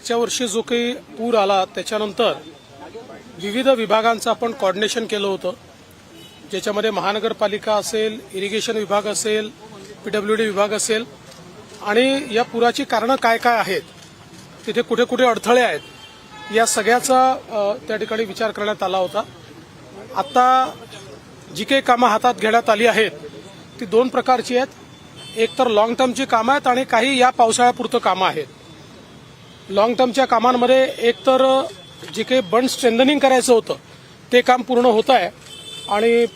मागच्या वर्षी जो काही पूर आला त्याच्यानंतर विविध विभागांचं आपण कॉर्डिनेशन केलं होतं. ज्याच्यामध्ये महानगरपालिका असेल इरिगेशन विभाग असेल पीडब्ल्यूडी विभाग असेल. आणि या पुराची कारणं काय काय आहेत तिथे कुठे कुठे अडथळे आहेत या सगळ्याचा त्या ठिकाणी विचार करण्यात आला होता. आता जी काही कामं हातात घेण्यात आली आहेत ती दोन प्रकारची आहेत. एक तर लॉंग टर्मची कामं आहेत आणि काही या पावसाळ्यापुरतं कामं आहेत. लॉंग टर्मच्या कामांमध्ये एक तर जे काही बंड स्ट्रेंथनिंग करायचं होतं ते काम पूर्ण होत आहे. आणि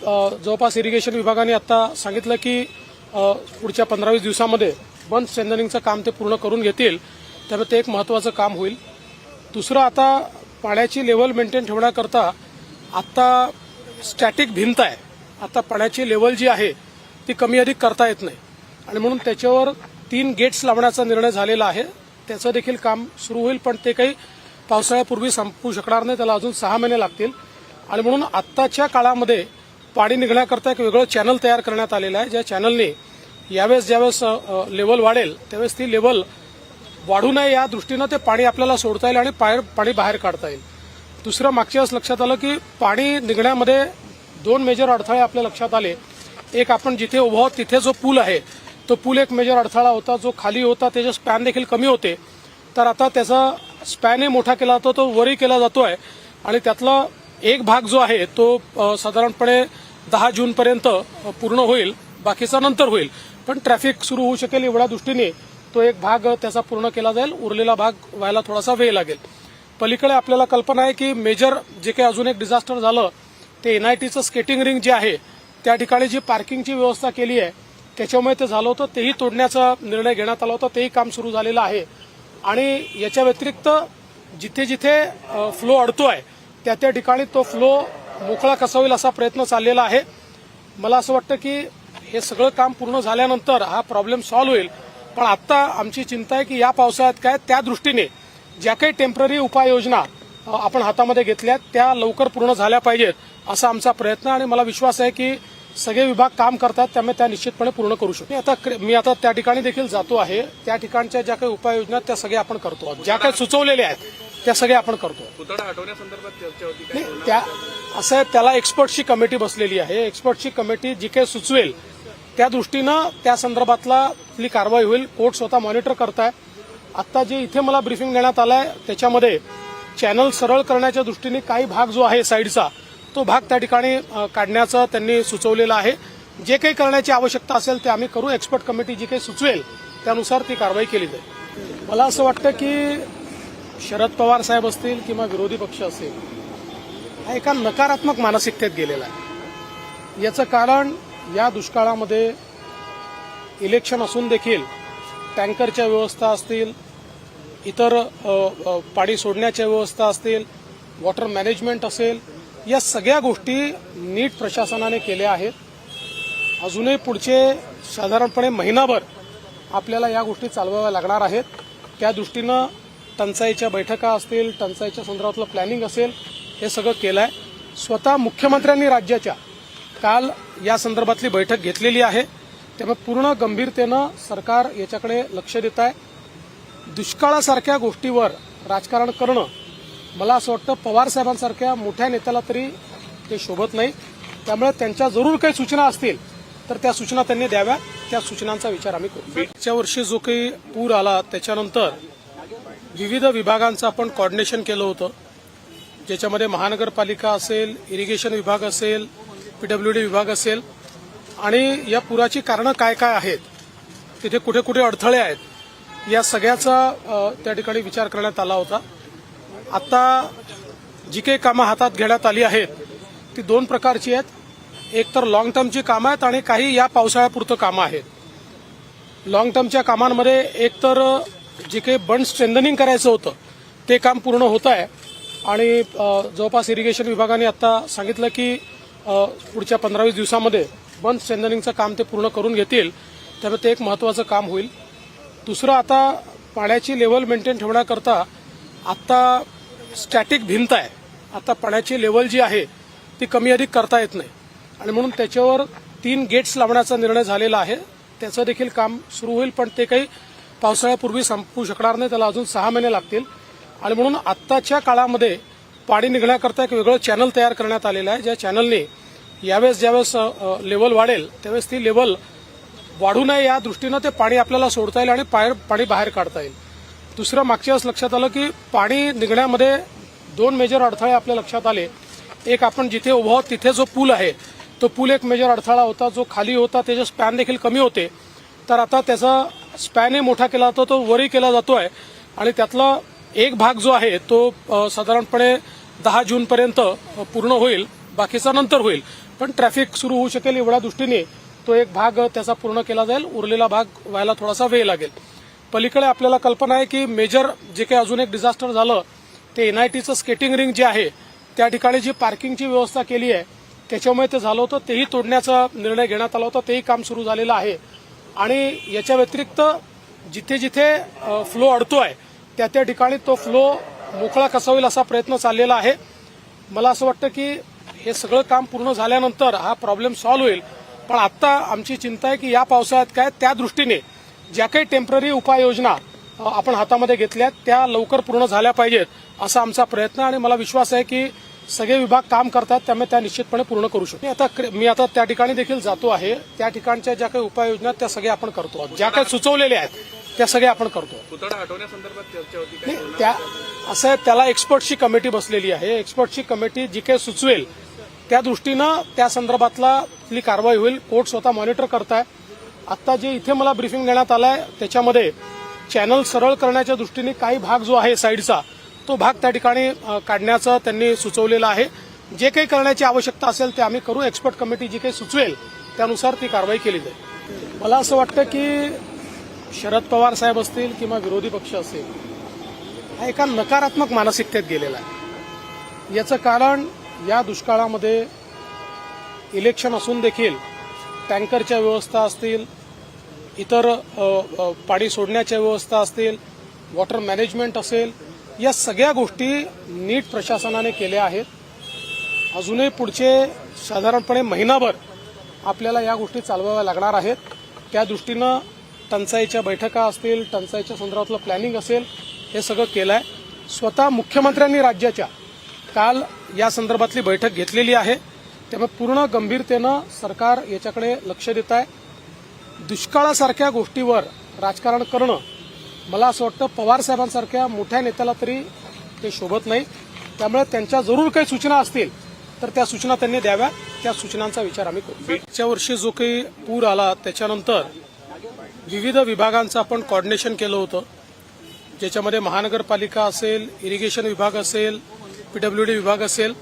जवळपास इरिगेशन विभागाने आता सांगितलं की पुढच्या पंधरा वीस दिवसामध्ये बंद स्ट्रेंथनिंगचं काम ते पूर्ण करून घेतील. त्यामुळे ते एक महत्त्वाचं काम होईल. दुसरं आता पाण्याची लेवल मेंटेन ठेवण्याकरता आत्ता स्टॅटिक भिंत आहे. आता पाण्याची लेवल जी आहे ती कमी अधिक करता येत नाही. आणि म्हणून त्याच्यावर तीन गेट्स लावण्याचा निर्णय झालेला आहे. त्याचं देखील काम सुरू होईल पण ते काही पावसाळ्यापूर्वी संपू शकणार नाही. त्याला अजून सहा महिने लागतील. आणि म्हणून आत्ताच्या काळामध्ये पाणी निघण्याकरता एक वेगळं चॅनल तयार करण्यात आलेलं आहे. ज्या चॅनलने यावेळेस ज्यावेळेस लेवल वाढेल त्यावेळेस ती लेवल वाढू नये या दृष्टीनं ते पाणी आपल्याला सोडता येईल आणि बाहेर पाणी बाहेर काढता येईल. दुसरं मागच्या वेळेस लक्षात आलं की पाणी निघण्यामध्ये दोन मेजर अडथळे आपल्या लक्षात आले. एक आपण जिथे उभं आहोत तिथे जो पूल आहे तो पूल एक मेजर अडथळा होता जो खाली होता त्याचे स्पॅन देखील कमी होते. तर आता त्याचा स्पॅनही मोठा केला जातो तो वरही केला जातोय. आणि त्यातला एक भाग जो आहे तो साधारणपणे दहा जूनपर्यंत पूर्ण होईल. बाकीचा नंतर होईल. पण ट्रॅफिक सुरू होऊ शकेल एवढ्या दृष्टीने तो एक भाग त्याचा पूर्ण केला जाईल. उरलेला भाग व्हायला थोडासा वेळ लागेल. पलीकडे आपल्याला कल्पना आहे की मेजर जे काही अजून एक डिझास्टर झालं ते एनआयटीचं स्केटिंग रिंग जे आहे त्या ठिकाणी जी पार्किंगची व्यवस्था केली आहे त्याच्यामुळे ते झालं होतं. तेही तोडण्याचा निर्णय घेण्यात आला होता. तेही काम सुरू झालेलं आहे. आणि याच्या व्यतिरिक्त जिथे जिथे फ्लो अडतोय त्या त्या ठिकाणी तो फ्लो मोकळा कसा होईल असा प्रयत्न चाललेला आहे. मला असं वाटतं की हे सगळं काम पूर्ण झाल्यानंतर हा प्रॉब्लेम सॉल्व्ह होईल. पण आत्ता आमची चिंता आहे की या पावसाळ्यात काय त्या दृष्टीने ज्या काही टेंपररी उपाययोजना आपण हातामध्ये घेतल्या त्या लवकर पूर्ण झाल्या पाहिजेत असा आमचा प्रयत्न आणि मला विश्वास आहे की सगळे विभाग काम करतात त्यामुळे त्या निश्चितपणे पूर्ण करू शकतो. मी आता मी आता त्या ठिकाणी देखील जातो आहे. त्या ठिकाणच्या ज्या काही उपाययोजना आहेत, त्या सगळ्या आपण करतो. ज्या काही सुचवलेल्या आहेत त्या सगळ्या आपण करतो. त्या असं त्याला एक्सपर्टची कमिटी बसलेली आहे. एक्सपर्टची कमिटी जी काही सुचवेल त्या दृष्टीनं त्या संदर्भातला आपली कारवाई होईल. कोर्ट स्वतः मॉनिटर करताय. आता जे इथे मला ब्रिफिंग देण्यात आलाय त्याच्यामध्ये चॅनल सरळ करण्याच्या दृष्टीने काही भाग जो आहे साईडचा तो भाग त्या ठिकाणी काढण्याचं त्यांनी सुचवलेलं आहे. जे काही करण्याची आवश्यकता असेल ते आम्ही करू. एक्सपर्ट कमिटी जी काही सुचवेल त्यानुसार ती कारवाई केली जाईल. मला असं वाटतं की शरद पवार साहेब असतील किंवा विरोधी पक्ष असेल हा एका नकारात्मक मानसिकतेत गेलेला आहे. याचं कारण या दुष्काळामध्ये इलेक्शन असून देखील टँकरच्या व्यवस्था असतील इतर पाणी सोडण्याच्या व्यवस्था असतील वॉटर मॅनेजमेंट असेल या सगळ्या गोष्टी नीट प्रशासनाने केल्या आहेत. अजूनही पुढचे साधारणपणे महिनाभर आपल्याला या गोष्टी चालवाव्या लागणार आहेत. त्या दृष्टीनं टंचाईच्या बैठका असतील टंचाईच्या संदर्भातलं प्लॅनिंग असेल हे सगळं केलं आहे स्वतः मुख्यमंत्र्यांनी राज्याच्या काल या संदर्भातली बैठक घेतलेली आहे. त्यामुळे पूर्ण गंभीरतेनं सरकार याच्याकडे लक्ष देत आहे. दुष्काळासारख्या गोष्टीवर राजकारण करणं मला असं वाटतं पवार साहेबांसारख्या मोठ्या नेत्याला तरी ते शोभत नाही. त्यामुळे त्यांच्या जरूर काही सूचना असतील तर त्या सूचना त्यांनी द्याव्या. त्या सूचनांचा विचार आम्ही करू. मागच्या वर्षी जो काही पूर आला त्याच्यानंतर विविध विभागांचं आपण कॉर्डिनेशन केलं होतं. ज्याच्यामध्ये महानगरपालिका असेल इरिगेशन विभाग असेल पीडब्ल्यूडी विभाग असेल. आणि या पुराची कारणं काय काय आहेत? तिथे कुठे कुठे अडथळे आहेत? या सगळ्याचा त्या ठिकाणी विचार करण्यात आला होता. आता जी काही कामं हातात घेण्यात आली आहेत ती दोन प्रकारची आहेत. एक तर लॉंग टर्मची कामं आहेत आणि काही या पावसाळ्यापुरतं कामं आहेत. लॉंग टर्मच्या कामांमध्ये एक तर जे काही बंड स्ट्रेंथनिंग करायचं होतं ते काम पूर्ण होत आहे. आणि जवळपास इरिगेशन विभागाने आता सांगितलं की पुढच्या पंधरा वीस दिवसामध्ये बंद स्ट्रेंथनिंगचं काम ते पूर्ण करून घेतील. त्यामुळे ते एक महत्त्वाचं काम होईल. दुसरं आता पाण्याची लेवल मेंटेन ठेवण्याकरता आत्ता स्टॅटिक भिंत आहे. आता पाण्याची लेवल जी आहे ती कमी अधिक करता येत नाही. आणि म्हणून त्याच्यावर तीन गेट्स लावण्याचा निर्णय झालेला आहे. त्याचं देखील काम सुरू होईल पण ते काही पावसाळ्यापूर्वी संपू शकणार नाही. त्याला अजून सहा महिने लागतील. आणि म्हणून आत्ताच्या काळामध्ये पाणी निघण्याकरता एक वेगळं चॅनल तयार करण्यात आलेलं आहे ज्या चॅनलने यावेळेस ज्यावेळेस लेवल वाढेल त्यावेळेस ती लेवल वाढू नये या दृष्टीनं ते पाणी आपल्याला सोडता येईल आणि पाणी बाहेर काढता येईल. दुसरं मागच्या वेळेस लक्षात आलं की पाणी निघण्यामध्ये दोन मेजर अडथळे आपल्या लक्षात आले. एक आपण जिथे उभं आहोत तिथे जो पूल आहे तो पूल एक मेजर अडथळा होता जो खाली होता त्याचे स्पॅन देखील कमी होते. तर आता त्याचा स्पॅनही मोठा केला जातो तो वरही केला जातो आहे आणि त्यातला एक भाग जो आहे तो साधारणपणे दहा जूनपर्यंत पूर्ण होईल. बाकीचा नंतर होईल. पण ट्रॅफिक सुरू होऊ शकेल एवढ्या दृष्टीने तो एक भाग त्याचा पूर्ण केला जाईल. उरलेला भाग व्हायला थोडासा वेळ लागेल. पलीकडे आपल्याला कल्पना आहे की मेजर जे काही अजून एक डिझास्टर झालं ते एनआयटीचं स्केटिंग रिंग जे आहे त्या ठिकाणी जी पार्किंगची व्यवस्था केली आहे त्याच्यामुळे ते झालं होतं तेही तोडण्याचा निर्णय घेण्यात आला होता तेही काम सुरू झालेलं आहे. आणि याच्या व्यतिरिक्त जिथे जिथे फ्लो अडतोय त्या त्या ठिकाणी तो फ्लो मोकळा कसा होईल असा प्रयत्न चाललेला आहे. मला असं वाटतं की हे सगळं काम पूर्ण झाल्यानंतर हा प्रॉब्लेम सॉल्व्ह होईल. पण आत्ता आमची चिंता आहे की या पावसाळ्यात काय त्या दृष्टीने ज्या काही टेंपररी उपाययोजना आपण हातामध्ये घेतल्यात त्या लवकर पूर्ण झाल्या पाहिजेत असा आमचा प्रयत्न आणि मला विश्वास आहे की सगळे विभाग काम करतात त्यामुळे त्या निश्चितपणे पूर्ण करू शकतो. मी आता मी आता त्या ठिकाणी देखील जातो आहे. त्या ठिकाणच्या ज्या काही उपाययोजना त्या सगळ्या आपण करतो. ज्या काही सुचवलेल्या आहेत त्या सगळ्या आपण करतो. त्या असं त्याला एक्सपर्टची कमिटी बसलेली आहे. एक्सपर्टची कमिटी जी काही सुचवेल त्या दृष्टीनं त्या संदर्भातला कारवाई होईल. कोर्ट स्वतः मॉनिटर करताय. आता जे इथे मला ब्रिफिंग देण्यात आलंय त्याच्यामध्ये चॅनल सरळ करण्याच्या दृष्टीने काही भाग जो आहे साईडचा तो भाग त्या ठिकाणी काढण्याचं त्यांनी सुचवलेलं आहे. जे काही करण्याची आवश्यकता असेल ते आम्ही करू. एक्सपर्ट कमिटी जी काही सुचवेल त्यानुसार ती कारवाई केली जाईल. मला असं वाटतं की शरद पवार साहेब असतील किंवा विरोधी पक्ष असेल हा एका नकारात्मक मानसिकतेत गेलेला आहे. याचं कारण या दुष्काळामध्ये इलेक्शन असून देखील टँकरच्या व्यवस्था असतील इतर पाणी सोडण्याच्या व्यवस्था असतील वॉटर मॅनेजमेंट असेल या सगळ्या गोष्टी नीट प्रशासनाने केल्या आहेत. अजूनही पुढचे साधारणपणे महिनाभर आपल्याला या गोष्टी चालवाव्या लागणार आहेत. त्या दृष्टीनं टंचाईच्या बैठका असतील टंचाईच्या संदर्भातलं प्लॅनिंग असेल हे सगळं केलं आहे स्वतः मुख्यमंत्र्यांनी राज्याच्या काल या संदर्भातली बैठक घेतलेली आहे. त्यामुळे पूर्ण गंभीरतेनं सरकार याच्याकडे लक्ष देत आहे. दुष्काळासारख्या गोष्टीवर राजकारण करणं मला असं वाटतं पवार साहेबांसारख्या मोठ्या नेत्याला तरी ते शोभत नाही. त्यामुळे त्यांच्या जरूर काही सूचना असतील तर त्या सूचना त्यांनी द्याव्या. त्या सूचनांचा विचार आम्ही करू. मागच्या वर्षी जो काही पूर आला त्याच्यानंतर विविध विभागांचं आपण कॉर्डिनेशन केलं होतं. ज्याच्यामध्ये महानगरपालिका असेल इरिगेशन विभाग असेल पीडब्ल्यूडी विभाग असेल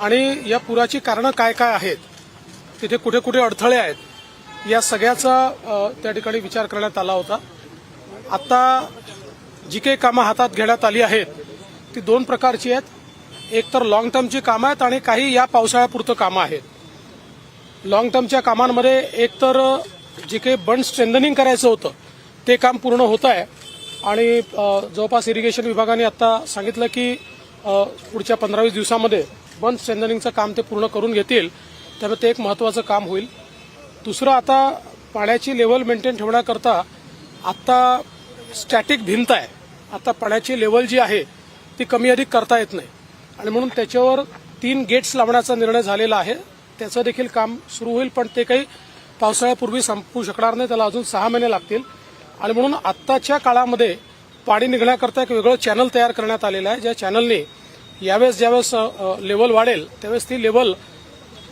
आणि या पुराची कारणं काय काय आहेत? तिथे कुठे कुठे अडथळे आहेत? या सगळ्याचा त्या ठिकाणी विचार करण्यात आला होता. आता जी काही कामं हातात घेण्यात आली आहेत ती दोन प्रकारची आहेत. एक तर लॉंग टर्मची कामं आहेत आणि काही या पावसाळ्यापुरतं कामं आहेत. लॉंग टर्मच्या कामांमध्ये एक तर जे काही बंड स्ट्रेंथनिंग करायचं होतं ते काम पूर्ण होत आहे. आणि जवळपास इरिगेशन विभागाने आता सांगितलं की पुढच्या पंधरावीस दिवसामध्ये बंद स्ट्रेंथनिंगचं काम ते पूर्ण करून घेतील त्यामुळे ते एक महत्त्वाचं काम होईल. दुसरं आता पाण्याची लेवल मेंटेन ठेवण्याकरता आता स्टॅटिक भिंत आहे. आता पाण्याची लेवल जी आहे ती कमी अधिक करता येत नाही. आणि म्हणून त्याच्यावर तीन गेट्स लावण्याचा निर्णय झालेला आहे. त्याचं देखील काम सुरू होईल पण ते काही पावसाळ्यापूर्वी संपू शकणार नाही. त्याला अजून सहा महिने लागतील. आणि म्हणून आत्ताच्या काळामध्ये पाणी निघण्याकरता एक वेगळं चॅनल तयार करण्यात आलेलं आहे. ज्या चॅनलने यावेळेस ज्यावेळेस लेवल वाढेल त्यावेळेस ती लेवल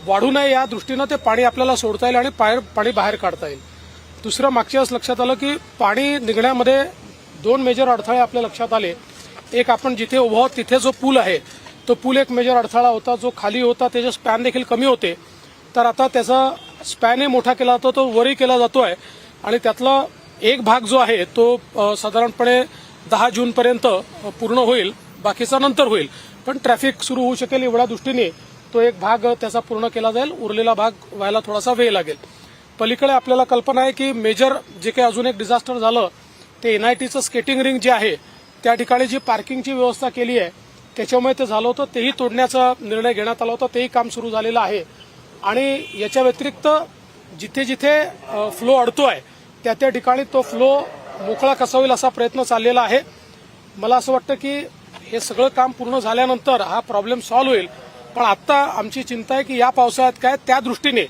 वाढू नये या दृष्टीनं ते पाणी आपल्याला सोडता येईल आणि पाणी बाहेर काढता येईल. दुसरं मागच्या वेळेस लक्षात आलं की पाणी निघण्यामध्ये दोन मेजर अडथळे आपल्या लक्षात आले. एक आपण जिथे उभं आहोत तिथे जो पूल आहे तो पूल एक मेजर अडथळा होता जो खाली होता त्याचे स्पॅन देखील कमी होते. तर आता त्याचा स्पॅनही मोठा केला जातो तो वरही केला जातो आहे आणि त्यातला एक भाग जो आहे तो साधारणपणे दहा जूनपर्यंत पूर्ण होईल बाकीचा नंतर होईल. पण ट्रॅफिक सुरू होऊ शकेल एवढ्या दृष्टीने तो एक भाग त्याचा पूर्ण केला जाईल. उरलेला भाग व्हायला थोडासा वेळ लागेल. पलीकडे आपल्याला कल्पना आहे की मेजर जे काही अजून एक डिझास्टर झालं ते एनआयटीचं स्केटिंग रिंग जे आहे त्या ठिकाणी जी पार्किंगची व्यवस्था केली आहे त्याच्यामुळे ते झालं होतं. तेही तोडण्याचा निर्णय घेण्यात आला होता. तेही काम सुरू झालेलं आहे. आणि याच्या व्यतिरिक्त जिथे जिथे फ्लो अडतोय त्या त्या ठिकाणी तो फ्लो मोकळा कसा होईल असा प्रयत्न चाललेला आहे. मला असं वाटतं की हे सगळं काम पूर्ण झाल्यानंतर हा प्रॉब्लेम सॉल्व्ह होईल. पण आता आमची चिंता आहे की या पावसाळ्यात काय त्या दृष्टीने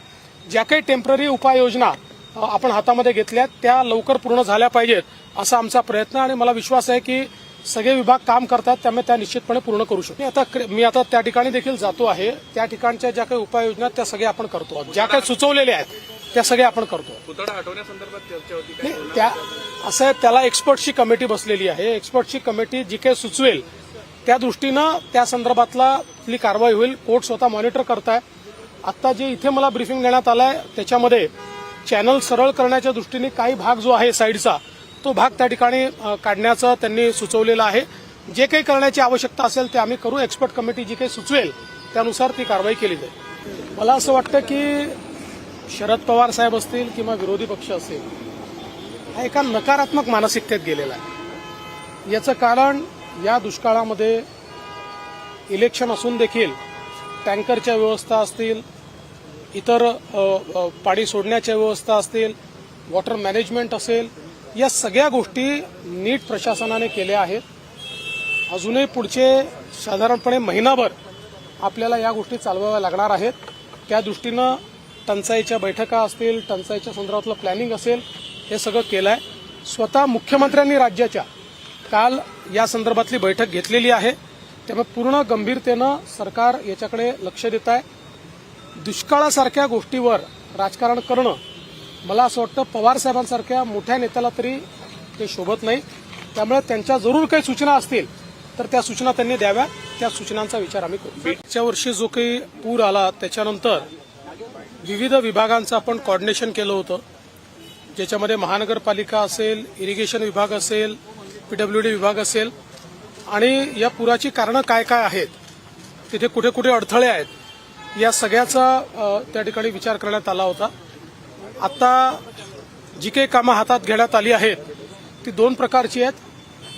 ज्या काही टेंपररी उपाययोजना आपण हातामध्ये घेतल्या त्या लवकर पूर्ण झाल्या पाहिजेत असा आमचा प्रयत्न आणि मला विश्वास आहे की सगळे विभाग काम करतात त्यामुळे त्या निश्चितपणे पूर्ण करू शकतो. मी आता मी आता त्या ठिकाणी देखील जातो आहे. त्या ठिकाणच्या ज्या काही उपाययोजना त्या सगळ्या आपण करतो. ज्या काही सुचवलेल्या आहेत त्या सगळ्या आपण करतो. त्या असं आहे, त्याला एक्सपर्टची कमिटी बसलेली आहे. एक्सपर्टची कमिटी जी काही सुचवेल त्या दृष्टीनं त्या संदर्भातला ली कारवाई होईल. कोर्ट स्वतः मॉनिटर करताय. आता जे इथे मला ब्रिफिंग देण्यात आहे त्याच्यामध्ये चॅनल सरळ करण्याच्या दृष्टीने काही भाग जो आहे साईडचा तो भाग त्या ठिकाणी काढण्याचं त्यांनी सुचवलेलं आहे. जे काही करण्याची आवश्यकता असेल ते आम्ही करू. एक्सपर्ट कमिटी जी काही सुचवेल त्यानुसार ती कारवाई केली जाईल. मला असं वाटतं की शरद पवार साहेब असतील किंवा विरोधी पक्ष असेल हा एका नकारात्मक मानसिकतेत गेलेला आहे. याचं कारण या दुष्काळामध्ये इलेक्शन असून देखील टँकरच्या व्यवस्था असतील इतर पाणी सोडण्याच्या व्यवस्था असतील वॉटर मॅनेजमेंट असेल या सगळ्या गोष्टी नीट प्रशासनाने केल्या आहेत. अजूनही पुढचे साधारणपणे महिनाभर आपल्याला या गोष्टी चालवाव्या लागणार आहेत. त्या दृष्टीनं टंचाईच्या बैठका असतील टंचाईच्या संदर्भातलं प्लॅनिंग असेल हे सगळं केलं आहे स्वतः मुख्यमंत्र्यांनी राज्याच्या काल या संदर्भातली बैठक घेतलेली आहे. त्यामुळे पूर्ण गंभीरतेनं सरकार याच्याकडे लक्ष देत आहे. दुष्काळासारख्या गोष्टीवर राजकारण करणं मला असं वाटतं पवार साहेबांसारख्या मोठ्या नेत्याला तरी ते शोभत नाही. त्यामुळे त्यांच्या जरूर काही सूचना असतील तर त्या सूचना त्यांनी द्याव्या. त्या सूचनांचा विचार आम्ही करू. मागच्या वर्षी जो काही पूर आला त्याच्यानंतर विविध विभागांचं आपण कॉर्डिनेशन केलं होतं. ज्याच्यामध्ये महानगरपालिका असेल इरिगेशन विभाग असेल पीडब्ल्यूडी विभाग असेल आणि या पुराची कारणं काय काय आहेत तिथे कुठे कुठे अडथळे आहेत या सगळ्याचा त्या ठिकाणी विचार करण्यात आला होता. आता जी काही कामं हातात घेण्यात आली आहेत ती दोन प्रकारची आहेत.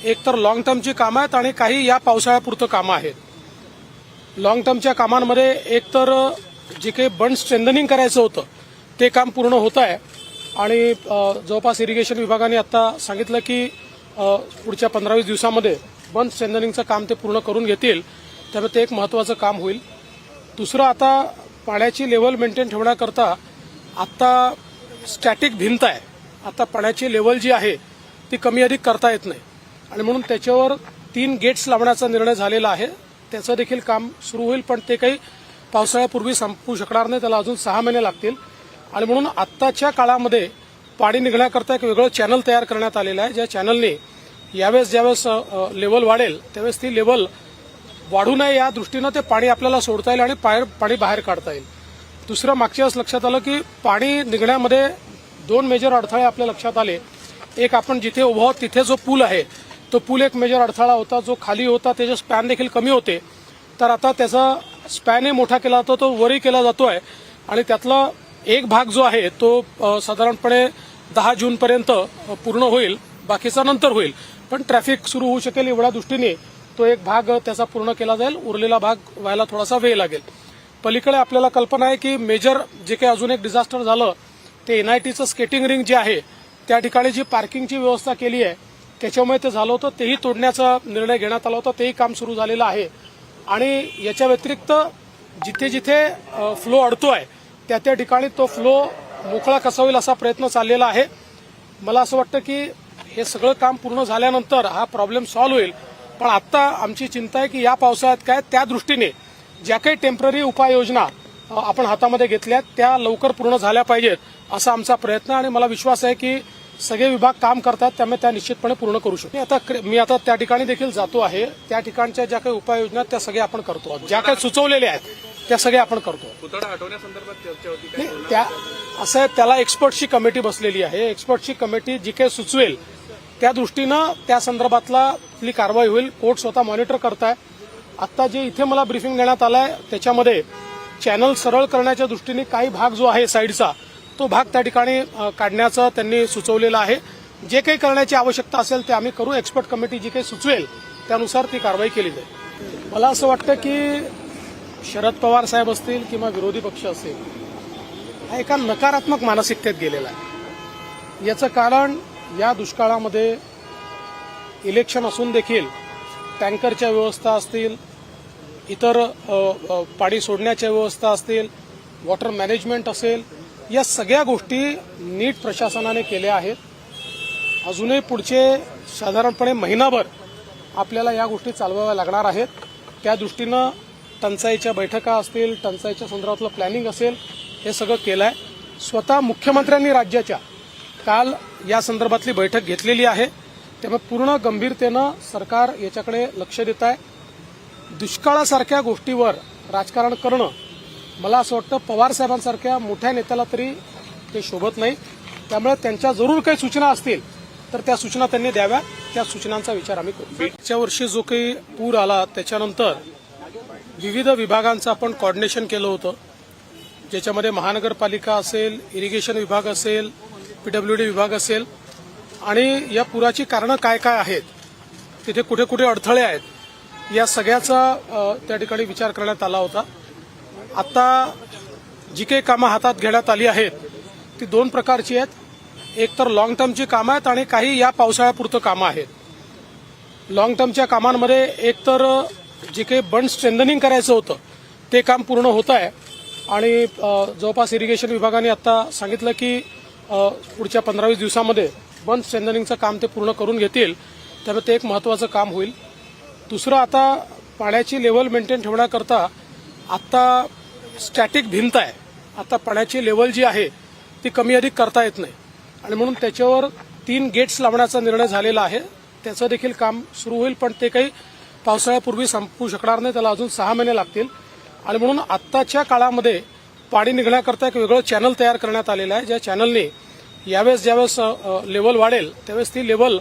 एक तर लॉंग टर्मची कामं आहेत आणि काही या पावसाळ्यापुरतं कामं आहेत. लॉंग टर्मच्या कामांमध्ये एक तर जे काही बंड स्ट्रेंथनिंग करायचं होतं ते काम पूर्ण होत आहे. आणि जवळपास इरिगेशन विभागाने आता सांगितलं की पुढच्या पंधरा वीस दिवसामध्ये बंद स्ट्रेंथनिंगचं काम ते पूर्ण करून घेतील त्यामुळे ते एक महत्वाचं काम होईल. दुसरं आता पाण्याची लेवल मेंटेन ठेवण्याकरता आता स्टॅटिक भिंत आहे. आता पाण्याची लेवल जी आहे ती कमी अधिक करता येत नाही. आणि म्हणून त्याच्यावर तीन गेट्स लावण्याचा निर्णय झालेला आहे. त्याचं देखील काम सुरू होईल पण ते काही पावसाळ्यापूर्वी संपू शकणार नाही. त्याला अजून सहा महिने लागतील. आणि म्हणून आत्ताच्या काळामध्ये पाणी निघण्याकरता एक वेगळं चॅनल तयार करण्यात आलेलं आहे. ज्या चॅनलने यावेळेस ज्यावेळेस लेवल वाढेल त्यावेळेस ती लेवल वाढू नये या दृष्टीनं ते पाणी आपल्याला सोडता येईल आणि पाणी बाहेर काढता येईल. दुसरं मागच्या वेळेस लक्षात आलं की पाणी निघण्यामध्ये दोन मेजर अडथळे आपल्या लक्षात आले. एक आपण जिथे उभं आहोत तिथे जो पूल आहे तो पूल एक मेजर अडथळा होता जो खाली होता त्याचे स्पॅन देखील कमी होते. तर आता त्याचा स्पॅनही मोठा केला जातो तो वरही केला जातो आहे आणि त्यातला एक भाग जो आहे तो साधारणपणे दहा जूनपर्यंत पूर्ण होईल बाकीचा नंतर होईल. पण ट्रॅफिक सुरू होऊ शकेल एवढ्या दृष्टीने तो एक भाग त्याचा पूर्ण केला जाईल उरलेला भाग व्हायला थोडासा वेळ लागेल. पलीकडे आपल्याला कल्पना आहे की मेजर जे काही अजून एक डिझास्टर झालं ते एनआयटीचं स्केटिंग रिंग जे आहे त्या ठिकाणी जी पार्किंगची व्यवस्था केली आहे त्याच्यामुळे ते झालं होतं तेही तोडण्याचा निर्णय घेण्यात आला होता तेही काम सुरू झालेलं आहे. आणि याच्या व्यतिरिक्त जिथे जिथे फ्लो अडतो आहे त्या त्या ठिकाणी तो फ्लो मोकळा कसा होईल असा प्रयत्न चाललेला आहे. मला असं वाटतं की हे सगळं काम पूर्ण झाल्यानंतर हा प्रॉब्लेम सॉल्व्ह होईल. पण आता आमची चिंता आहे की या पावसाळ्यात काय त्या दृष्टीने ज्या काही टेंपररी उपाययोजना आपण हातामध्ये घेतल्या त्या लवकर पूर्ण झाल्या पाहिजेत असा आमचा प्रयत्न आणि मला विश्वास आहे की सगळे विभाग काम करतात त्यामुळे त्या निश्चितपणे पूर्ण करू शकतो. आता मी आता त्या ठिकाणी देखील जातो आहे. त्या ठिकाणच्या ज्या काही उपाययोजना त्या सगळ्या आपण करतो. ज्या काही सुचवलेल्या आहेत त्या सगळ्या आपण करतो. त्या असं आहे, त्याला एक्सपर्टची कमिटी बसलेली आहे. एक्सपर्टची कमिटी जी काही सुचवेल त्या दृष्टीनं त्या संदर्भातला आपली कारवाई होईल. कोर्ट स्वतः मॉनिटर करताय. आता जे इथे मला ब्रिफिंग देण्यात आलाय त्याच्यामध्ये चॅनल सरळ करण्याच्या दृष्टीने काही भाग जो आहे साईडचा तो भाग त्या ठिकाणी काढण्याचं त्यांनी सुचवलेलं आहे. जे काही करण्याची आवश्यकता असेल ते आम्ही करू. एक्सपर्ट कमिटी जी काही सुचवेल त्यानुसार ती कारवाई केली जाईल. मला असं वाटतं की शरद पवार साहेब असतील किंवा विरोधी पक्ष असेल हा एका नकारात्मक मानसिकतेत गेलेला आहे. याचं कारण या दुष्काळामध्ये इलेक्शन असून देखील टँकरच्या व्यवस्था असतील इतर पाणी सोडण्याच्या व्यवस्था असतील वॉटर मॅनेजमेंट असेल या सगळ्या गोष्टी नीट प्रशासनाने केल्या आहेत. अजूनही पुढचे साधारणपणे महिनाभर आपल्याला या गोष्टी चालवाव्या लागणार आहेत. त्या दृष्टीनं टंचाईच्या बैठका असतील टंचाईच्या संदर्भातलं प्लॅनिंग असेल हे सगळं केलं आहे स्वतः मुख्यमंत्र्यांनी राज्याच्या काल या संदर्भातली बैठक घेतलेली आहे. त्यामुळे पूर्ण गंभीरतेनं सरकार याच्याकडे लक्ष देत आहे. दुष्काळासारख्या गोष्टीवर राजकारण करणं मला असं वाटतं पवार साहेबांसारख्या मोठ्या नेत्याला तरी ते शोभत नाही. त्यामुळे त्यांच्या जरूर काही सूचना असतील तर त्या सूचना त्यांनी द्याव्या. त्या सूचनांचा विचार आम्ही करू. मागच्या वर्षी जो काही पूर आला त्याच्यानंतर विविध विभागांचं आपण कॉर्डिनेशन केलं होतं. ज्याच्यामध्ये महानगरपालिका असेल इरिगेशन विभाग असेल पीडब्ल्यूडी विभाग असेल आणि या पुराची कारणं काय काय आहेत तिथे कुठे कुठे अडथळे आहेत या सगळ्याचा त्या ठिकाणी विचार करण्यात आला होता. आता जी काही कामं हातात घेण्यात आली आहेत ती दोन प्रकारची आहेत. एक तर लॉंग टर्मची कामं आहेत आणि काही या पावसाळ्यापुरतं कामं आहेत. लॉंग टर्मच्या कामांमध्ये एक तर जे काही बंड स्ट्रेंथनिंग करायचं होतं ते काम पूर्ण होत आहे. आणि जवळपास इरिगेशन विभागाने आता सांगितलं की पुढच्या पंधरा वीस दिवसामध्ये बंद स्ट्रेंथनिंगचं काम ते पूर्ण करून घेतील. त्यामुळे ते एक महत्त्वाचं काम होईल. दुसरं आता पाण्याची लेवल मेंटेन ठेवण्याकरता आता स्टॅटिक भिंत आहे. आता पाण्याची लेवल जी आहे ती कमी अधिक करता येत नाही. आणि म्हणून त्याच्यावर तीन गेट्स लावण्याचा निर्णय झालेला आहे. त्याचं देखील काम सुरू होईल पण ते काही पावसाळ्यापूर्वी संपू शकणार नाही. त्याला अजून सहा महिने लागतील. आणि म्हणून आत्ताच्या काळामध्ये पाणी निघण्याकरता एक वेगळं चॅनल तयार करण्यात आलेलं आहे. ज्या चॅनलने यावेळेस ज्यावेळेस लेवल वाढेल त्यावेळेस ती लेवल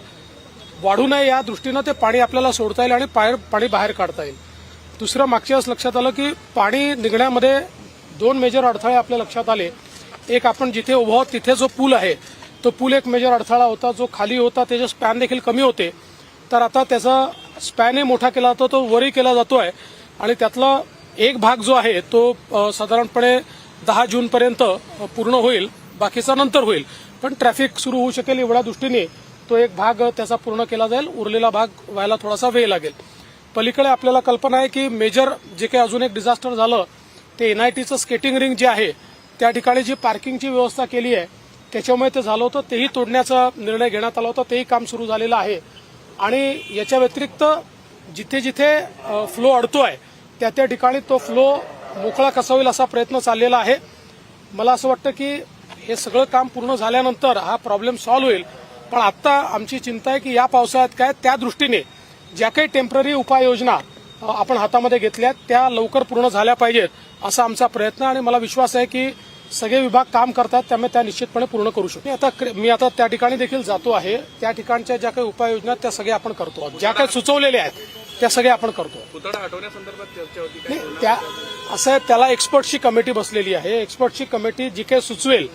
वाढू नये या दृष्टीनं ते पाणी आपल्याला सोडता येईल आणि बाहेर पाणी बाहेर काढता येईल. दुसरं मागच्या वेळेस लक्षात आलं की पाणी निघण्यामध्ये दोन मेजर अडथळे आपल्या लक्षात आले. एक आपण जिथे उभं आहोत तिथे जो पूल आहे तो पूल एक मेजर अडथळा होता जो खाली होता त्याचे स्पॅन देखील कमी होते. तर आता त्याचा स्पॅनही मोठा केला जातो तो वरही केला जातो आहे आणि त्यातला एक भाग जो आहे तो साधारणपणे दहा जूनपर्यंत पूर्ण होईल बाकीचा नंतर होईल. पण ट्रॅफिक सुरू होऊ शकेल एवढ्या दृष्टीने तो एक भाग त्याचा पूर्ण केला जाईल. उरलेला भाग व्हायला थोडासा वेळ लागेल. पलीकडे आपल्याला कल्पना आहे की मेजर जे काही अजून एक डिझास्टर झालं ते एनआयटीचं स्केटिंग रिंग जे आहे त्या ठिकाणी जी पार्किंगची व्यवस्था केली आहे त्याच्यामुळे ते झालं होतं. तेही तोडण्याचा निर्णय घेण्यात आला होता. तेही काम सुरू झालेलं आहे. आणि याच्या व्यतिरिक्त जिथे जिथे फ्लो अडतो आहे त्या त्या ठिकाणी तो फ्लो मोकळा कसा होईल असा प्रयत्न चाललेला आहे. मला असं वाटतं की हे सगळं काम पूर्ण झाल्यानंतर हा प्रॉब्लेम सॉल्व्ह होईल. पण आत्ता आमची चिंता आहे की या पावसाळ्यात काय त्या दृष्टीने ज्या काही टेंपररी उपाययोजना आपण हातामध्ये घेतल्या त्या लवकर पूर्ण झाल्या पाहिजेत असा आमचा प्रयत्न आणि मला विश्वास आहे की सगळे विभाग काम करतात त्यामुळे त्या निश्चितपणे पूर्ण करू शकतो. आता मी आता त्या ठिकाणी देखील जातो आहे. त्या ठिकाणच्या ज्या काही उपाययोजना आहेत त्या सगळ्या आपण करतो. ज्या काही सुचवलेल्या आहेत त्या सगळ्या आपण करतो. त्या असं त्याला एक्सपर्टची कमिटी बसलेली आहे. एक्सपर्टची कमिटी जी काही सुचवेल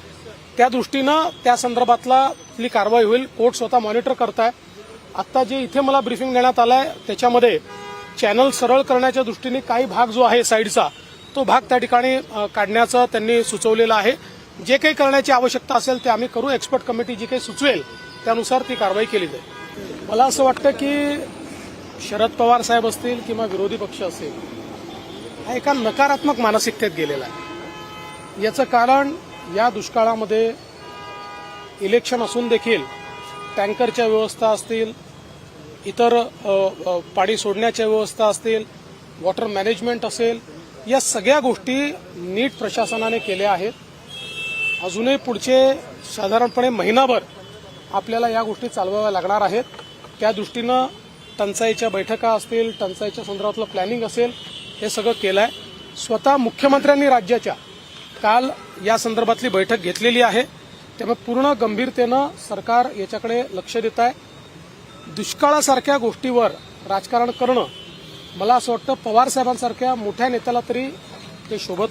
त्या दृष्टीनं त्या संदर्भातला ती कारवाई होईल. कोर्ट स्वतः मॉनिटर करताय. आता जे इथे मला ब्रिफिंग देण्यात आलाय त्याच्यामध्ये चॅनल सरळ करण्याच्या दृष्टीने काही भाग जो आहे साईडचा तो भाग त्या ठिकाणी काढण्याचं त्यांनी सुचवलेलं आहे. जे काही करण्याची आवश्यकता असेल ते आम्ही करू. एक्सपर्ट कमिटी जी काही सुचवेल त्यानुसार ती कारवाई केली जाईल. मला असं वाटतं की शरद पवार साहेब असतील किंवा विरोधी पक्ष असेल हा एका नकारात्मक मानसिकतेत गेलेला आहे. याचं कारण या दुष्काळामध्ये इलेक्शन असून देखील टँकरच्या व्यवस्था असतील इतर पाणी सोडण्याच्या व्यवस्था असतील वॉटर मॅनेजमेंट असेल या सगळ्या गोष्टी नीट प्रशासनाने केल्या आहेत. अजूनही पुढचे साधारणपणे महिनाभर आपल्याला या गोष्टी चालवाव्या लागणार आहेत. त्या दृष्टीनं टंचाईच्या बैठका असतील टंचाईच्या संदर्भातलं प्लॅनिंग असेल हे सगळं केलं आहे स्वतः मुख्यमंत्र्यांनी राज्याच्या काल या संदर्भातली बैठक घेतलेली आहे. त्यामुळे पूर्ण गंभीरतेनं सरकार याच्याकडे लक्ष देत आहे. दुष्काळासारख्या गोष्टीवर राजकारण करणं मला असं वाटतं पवार साहेबांसारख्या मोठ्या नेत्याला तरी ते शोभत